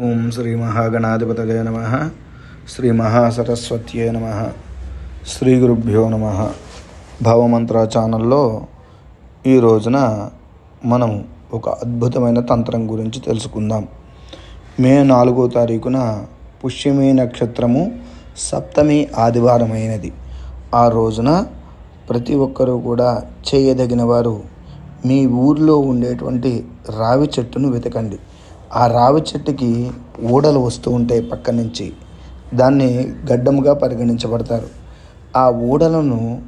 ఓం శ్రీ మహాగణాధిపతయ నమ. శ్రీ మహాసరస్వత్యే నమ. శ్రీ గురుభ్యో నమ. భవమంత్ర ఛానల్లో ఈ రోజున మనం ఒక అద్భుతమైన తంత్రం గురించి తెలుసుకుందాం. మే నాలుగో తారీఖున పుష్యమి నక్షత్రము సప్తమి ఆదివారమైనది. ఆ రోజున ప్రతి ఒక్కరూ కూడా చేయదగిన వారు మీ ఊర్లో ఉండేటువంటి రావి చెట్టును వెతకండి. ఆ రావి చెట్టుకి ఊడలు వస్తూ ఉంటాయి పక్క నుంచి దాన్ని గడ్డముగా పరిగణించబడతారు. ఆ ఊడలను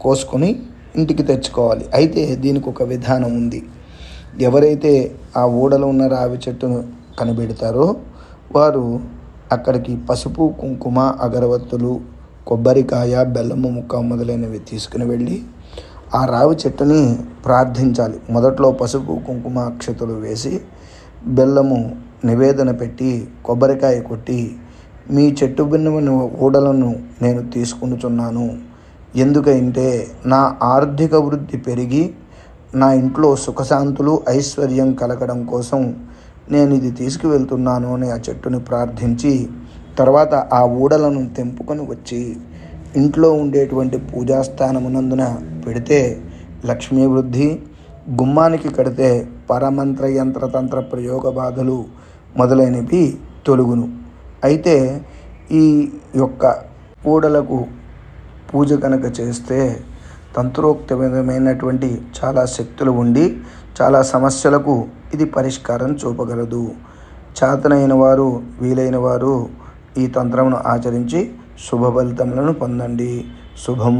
కోసుకొని ఇంటికి తెచ్చుకోవాలి. అయితే దీనికి ఒక విధానం ఉంది. ఎవరైతే ఆ ఊడలు ఉన్న రావి చెట్టును కనిపెడతారో వారు అక్కడికి పసుపు కుంకుమ అగరవత్తులు కొబ్బరికాయ బెల్లము ముక్క మొదలైనవి తీసుకుని వెళ్ళి ఆ రావి చెట్టుని ప్రార్థించాలి. మొదట్లో పసుపు కుంకుమ అక్షతలు వేసి బెల్లము నివేదన పెట్టి కొబ్బరికాయ కొట్టి మీ చెట్టు బిన్నమైన ఊడలను నేను తీసుకుంటున్నాను ఎందుకంటే నా ఆర్థిక వృద్ధి పెరిగి నా ఇంట్లో సుఖశాంతులు ఐశ్వర్యం కలగడం కోసం నేను ఇది తీసుకువెళ్తున్నాను అని ఆ చెట్టుని ప్రార్థించి తర్వాత ఆ ఊడలను తెంపుకొని వచ్చి ఇంట్లో ఉండేటువంటి పూజాస్థానమునందున పెడితే లక్ష్మీ వృద్ధి గుమ్మానికి కడితే పరమంత్ర యంత్రతంత్ర ప్రయోగ బాధలు మొదలైనవి తొలుగును. అయితే ఈ యొక్క ఊడలకు పూజ కనుక చేస్తే తంత్రోక్తమైనటువంటి చాలా శక్తులు ఉండి చాలా సమస్యలకు ఇది పరిష్కారం చూపగలదు. చేతనైన వారు వీలైన వారు ఈ తంత్రమును ఆచరించి శుభ ఫలితములను పొందండి. శుభం.